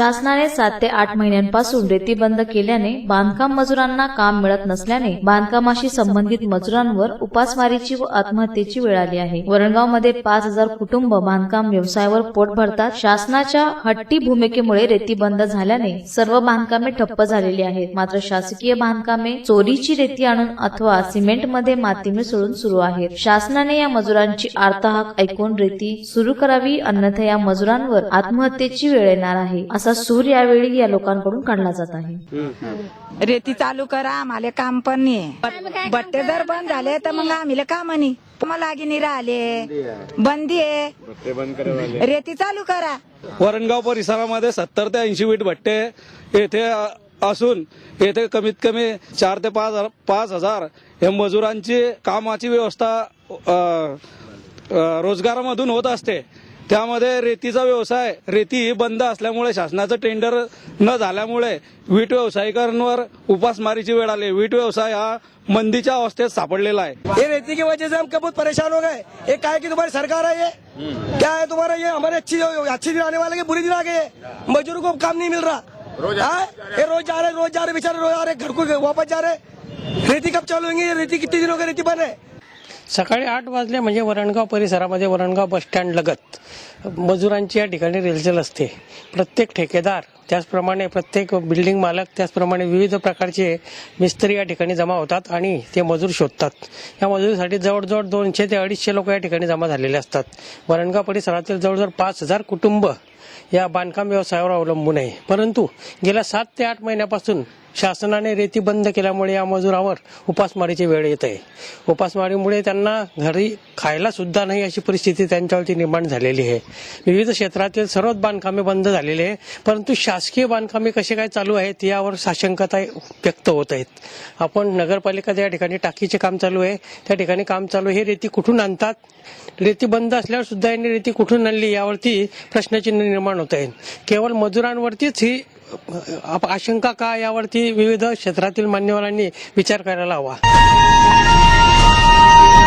शासनाने सात ते आठ महिन्यांपासून रेती बंद केल्याने बांधकाम मजुरांना काम मिळत नसल्याने बांधकामाशी संबंधित मजुरांवर उपासमारीची व आत्महत्येची वेळ आली आहे. वरणगावमध्ये पाच हजार कुटुंब बांधकाम व्यवसायावर पोट भरतात. शासनाच्या हट्टी भूमिकेमुळे रेती बंद झाल्याने सर्व बांधकामे ठप्प झालेली आहेत. मात्र शासकीय बांधकामे चोरीची रेती आणून अथवा सिमेंटमध्ये माती मिसळून सुरू आहेत. शासनाने या मजुरांची आर्ताहक ऐकून रेती सुरू करावी अन्यथा या मजुरांवर आत्महत्येची वेळ येणार आहे असं सूर यावेळी या लोकांकडून काढला जात आहे. रेती चालू करा आम्हाला काम पण नाही. बट- बट्टे जर बंद झाले तर मग आम्हाला काम नाही नाही राहिले. बंदी आहे. रेती चालू करा. वरणगाव परिसरामध्ये सत्तर ते ऐंशी वीट भट्टे येथे असून येथे कमीत कमी चार ते पाच पाच हजार हे मजुरांची कामाची व्यवस्था रोजगारामधून होत असते. त्यामध्ये रेतीचा व्यवसाय रेती ही बंद असल्यामुळे शासनाचं टेंडर न झाल्यामुळे वीट व्यावसायिकांवर उपासमारीची वेळ आली. वीट व्यवसाय हा मंदीच्या अवस्थेत सापडलेला आहे. ये रेती की वजह से हम कब बहुत परेशान हो गए ये क्या है कि तुम्हारी सरकार है? ये क्या है तुम्हारा ये? हमारे अच्छी अच्छी दिन आने वाले के बुरी दिन आ गए हैं। मजदूरों को काम नहीं मिल रहा। हाँ? ये रोज जा रहे रोज जा रहे बेचारे रोज आ रहे घर को वापस जा रहे रेती कब चालू होंगी? रेती कितने दिनों का रेती बंद है? सकाळी आठ वाजले म्हणजे वरणगाव परिसरामध्ये वरणगाव बस स्टँड लगत. मजुरांची या ठिकाणी रेलचेल असते. प्रत्येक ठेकेदार त्याचप्रमाणे प्रत्येक बिल्डिंग मालक त्याचप्रमाणे विविध प्रकारचे मिस्त्री या ठिकाणी जमा होतात आणि ते मजूर शोधतात. या मजुरीसाठी जवळजवळ दोनशे ते अडीचशे लोक या ठिकाणी जमा झालेले असतात. वरणगाव परिसरातील जवळजवळ पाच हजार कुटुंब या बांधकाम व्यवसायावर अवलंबून आहे. परंतु गेल्या सात ते आठ महिन्यापासून शासनाने रेती बंद केल्यामुळे या मजुरावर उपासमारीची वेळ येत आहे. उपासमारीमुळे त्यांना घरी खायला सुद्धा नाही अशी परिस्थिती त्यांच्यावरती निर्माण झालेली आहे. विविध क्षेत्रातील सर्वच बांधकामे बंद झालेली आहे परंतु शासकीय बांधकामे कसे काय चालू आहेत यावर साशंकता व्यक्त होत आहेत. आपण नगरपालिका त्या ठिकाणी टाकीचे काम चालू आहे. त्या ठिकाणी काम चालू आहे. हे रेती कुठून आणतात? रेती बंद असल्यावर सुद्धा यांनी रेती कुठून आणली यावरती प्रश्नचिन्ह निर्माण होत आहेत. केवळ मजुरांवरतीच ही आशंका का यावरती विविध क्षेत्रातील मान्यवरांनी विचार करायला हवा?